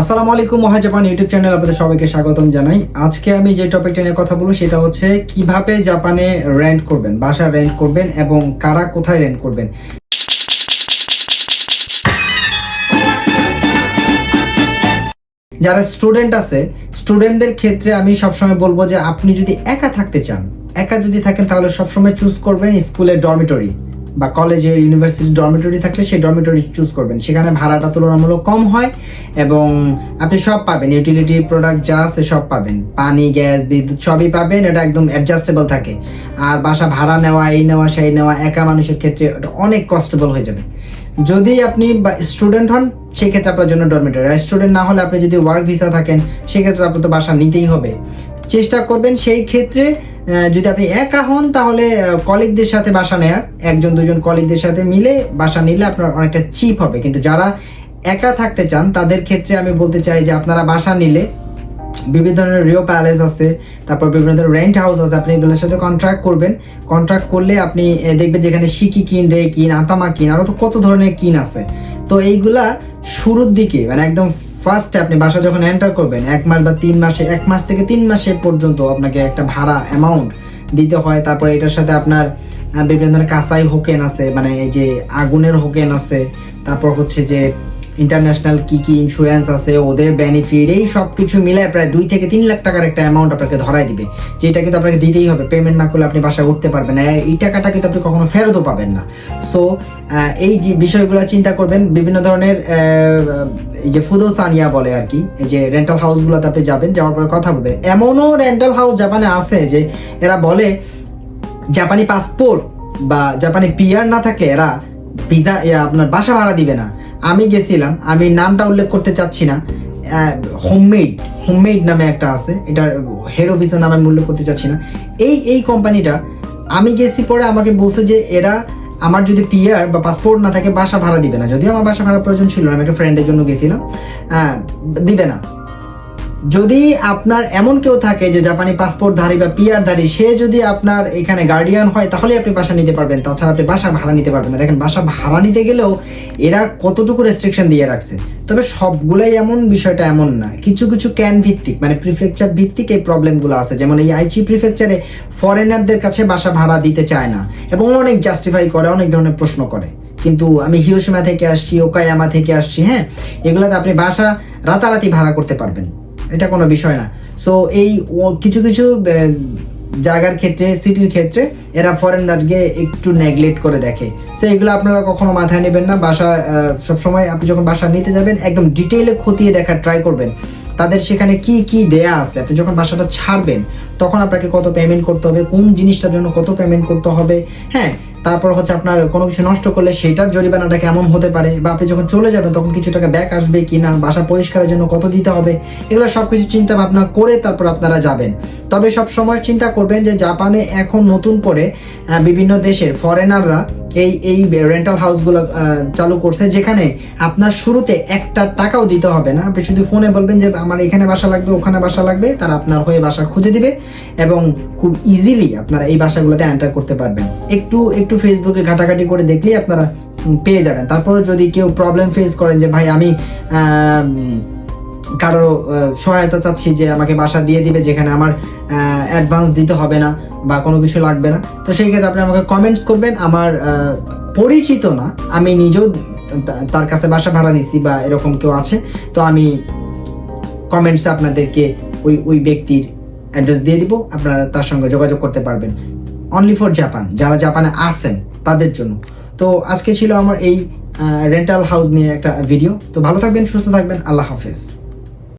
আসসালামু আলাইকুম মহা জাপান ইউটিউব চ্যানেল, আপনাদের সবাইকে স্বাগতম জানাই। আজকে আমি যে টপিকটা নিয়ে কথা বলব সেটা হচ্ছে কীভাবে জাপানে রেন্ট করবেন, বাসা রেন্ট করবেন এবং কারা কোথায় রেন্ট করবেন। যারা স্টুডেন্ট আছে স্টুডেন্টদের ক্ষেত্রে আমি সবসময় বলব যে আপনি যদি একা থাকতে চান, একা যদি থাকেন তাহলে সবসময় চুজ করবেন স্কুলের ডরমিটরি বা কলেজের ইউনিভার্সিটি ডরমিটরি থাকলে সেই ডরমিটরি চুজ করবেন। সেখানে ভাড়াটা তুলনামূলক কম হয় এবং আপনি সব পাবেন। ইউটিলিটি প্রোডাক্ট যা আছে সব পাবেন। পানি, গ্যাস, বিদ্যুৎ সবই পাবেন, এটা একদম অ্যাডজাস্টেবল থাকে। আর বাসা ভাড়া নেওয়া, এই নেওয়া, সেই নেওয়া, একা মানুষের ক্ষেত্রে অনেক কস্টেবল হয়ে যাবে। যদি আপনি স্টুডেন্ট হন, সেক্ষেত্রে আপনার জন্য ডরমিটরি আর স্টুডেন্ট না হলে আপনি যদি ওয়ার্ক ভিসা থাকেন, সেক্ষেত্রে আপনার তো বাসা নিতেই হবে। চেষ্টা করবেন সেই ক্ষেত্রে যদি আপনি একা হন, তাহলে কলিগদের সাথে বাসা নেয়ার, একজন দুজন কলিগদের সাথে মিলে বাসা নিলে আপনার অনেকটা চিপ হবে। কিন্তু যারা একা থাকতে চান, তাদের ক্ষেত্রে আমি বলতে চাই যে আপনারা বাসা নিলে বিভিন্ন ধরনের রিও প্যালেস আছে, তারপর বিভিন্ন ধরনের রেন্ট হাউস আছে, আপনি এগুলোর সাথে কন্ট্রাক্ট করবেন। কন্ট্রাক্ট করলে আপনি দেখবেন যেখানে শিকি কিন, রে কিন, আতামা কিন, আরও তো কত ধরনের কিন আছে। তো এইগুলা শুরুর দিকে মানে একদম ফার্স্টে আপনি বাসা যখন এন্টার করবেন, এক মাস বা তিন মাসে, এক মাস থেকে তিন মাসে পর্যন্ত আপনাকে একটা ভাড়া অ্যামাউন্ট দিতে হয়। তারপরে এটার সাথে আপনার বিভিন্ন ধরনের কাঁচাই হোকেন আছে মানে এই যে আগুনের হোকেন আছে। তারপর হচ্ছে যে ইন্টারন্যাশনাল কি কি ইন্স্যুরেন্স আছে, ওদের বেনিফিট এই সব কিছু মিলায় প্রায় দুই থেকে তিন লাখ টাকার একটা অ্যামাউন্ট আপনাকে ধরাই দিবে। যেটা কিন্তু আপনাকে দিতেই হবে পেমেন্ট না করলে আপনি বাসায় উঠতে পারবেন না। এই টাকাটা কিন্তু আপনি কখনো ফেরতও পাবেন না। সো এই যে বিষয়গুলো চিন্তা করবেন, বিভিন্ন ধরনের এই যে ফুদোসানিয়া বলে আর কি যে রেন্টাল হাউসগুলোতে আপনি যাবেন, যাওয়ার পরে কথা বলবেন। এমনও রেন্টাল হাউস জাপানে আছে যে এরা বলে, জাপানি পাসপোর্ট বা জাপানি পিয়ার না থাকলে এরা ভিসা আপনার বাসা ভাড়া দিবে না। আমি গেছিলাম, আমি নামটা উল্লেখ করতে চাচ্ছি না হোমমেড হোমমেড নামে একটা আছে এটা হেড অফিসের নামে আমি উল্লেখ করতে চাচ্ছি না। এই এই কোম্পানিটা আমি গেছি পরে আমাকে বলছে যে এরা আমার যদি পিয়ার বা পাসপোর্ট না থাকে, বাসা ভাড়া দিবে না। যদিও আমার বাসা ভাড়া প্রয়োজন ছিল না, আমি একটা ফ্রেন্ডের জন্য গেছিলাম দিবে না। যদি আপনার এমন কেউ থাকে যে জাপানি পাসপোর্ট ধারী বা পিআর ধারী সে যদি আপনার এখানে গার্ডিয়ান হয়, তাহলে আপনি বাসা নিতে পারবেন। তাছাড়া আপনি বাসা ভাড়া নিতে পারবেন না। দেখেন, বাসা ভাড়া নিতে গেলেও এরা কতটুকু রেস্ট্রিকশন দিয়ে রাখছে? তবে সবগুলাই এমন, বিষয়টা এমন না। কিছু কিছু ক্যান ভিত্তিক মানে প্রিফেকচার ভিত্তিক এই প্রবলেমগুলো আছে। যেমন এই আইচি প্রিফেকচারে ফরেনারদের কাছে বাসা ভাড়া দিতে চায় না এবং অনেক জাস্টিফাই করে, অনেক ধরনের প্রশ্ন করে। কিন্তু আমি হিরোসীমা থেকে আসছি, ওকায়ামা থেকে আসছি হ্যাঁ? এগুলোতে আপনি বাসা রাতারাতি ভাড়া করতে পারবেন। এটা কোনো বিষয় না। সো এই কিছু কিছু জায়গার ক্ষেত্রে সিটির ক্ষেত্রে এরা ফরেনারকে একটু নেগলেক্ট করে দেখে। সো এগুলো আপনারা কখনো মাথায় নেবেন না। বাসা সবসময় আপনি যখন বাসা নিতে যাবেন, একদম ডিটেইলে খতিয়ে দেখার ট্রাই করবেন। তাদের সেখানে কি কি দেয়া আছে? আপনি যখন বাসাটা ছাড়বেন, তখন আপনাকে কত পেমেন্ট করতে হবে, কোন জিনিসটার জন্য কত পেমেন্ট করতে হবে? হ্যাঁ তারপর হচ্ছে আপনার কোনো কিছু নষ্ট করলে সেটার জরিমানাটা কেমন হতে পারে? বা আপনি যখন চলে যাবেন, তখন কিছু টাকা ব্যাক আসবে কি না? বাসা পরিষ্কারের জন্য কত দিতে হবে? এগুলো সব কিছু চিন্তা ভাবনা করে তারপর আপনারা যাবেন। তবে সব সময় চিন্তা করবেন যে জাপানে এখন নতুন করে বিভিন্ন দেশের ফরেনাররা এই এই রেন্টাল হাউসগুলো চালু করছে, যেখানে আপনার শুরুতে একটা টাকাও দিতে হবে না। আপনি শুধু ফোনে বলবেন যে, আমার এখানে বাসা লাগবে, ওখানে বাসা লাগবে। তারা আপনার হয়ে বাসা খুঁজে দিবে এবং খুব ইজিলি আপনারা এই বাসাগুলোতে এন্টার করতে পারবেন। একটু একটু ফেসবুকে ঘাটাঘাটি করে দেখলেই আপনারা পেয়ে যাবেন। তারপর যদি কেউ প্রবলেম ফেস করেন যে, ভাই, আমি কারও সহায়তা চাচ্ছি যে আমাকে বাসা দিয়ে দিবে, যেখানে আমার অ্যাডভান্স দিতে হবে না বা কোনো কিছু লাগবে না। তো সেই ক্ষেত্রে আপনি আমাকে কমেন্টস করবেন। আমার পরিচিত না, আমি নিজেও তার কাছে বাসা ভাড়া নিছি বা এরকম কেউ আছে, তো আমি কমেন্টসে আপনাদেরকে ওই ওই ব্যক্তির অ্যাড্রেস দিয়ে দিব। আপনারা তার সঙ্গে যোগাযোগ করতে পারবেন। অনলি ফর জাপান যারা জাপানে আসেন তাদের জন্য। তো আজকে ছিল আমার এই রেন্টাল হাউস নিয়ে একটা ভিডিও তো ভালো থাকবেন, সুস্থ থাকবেন। আল্লাহ হাফেজ।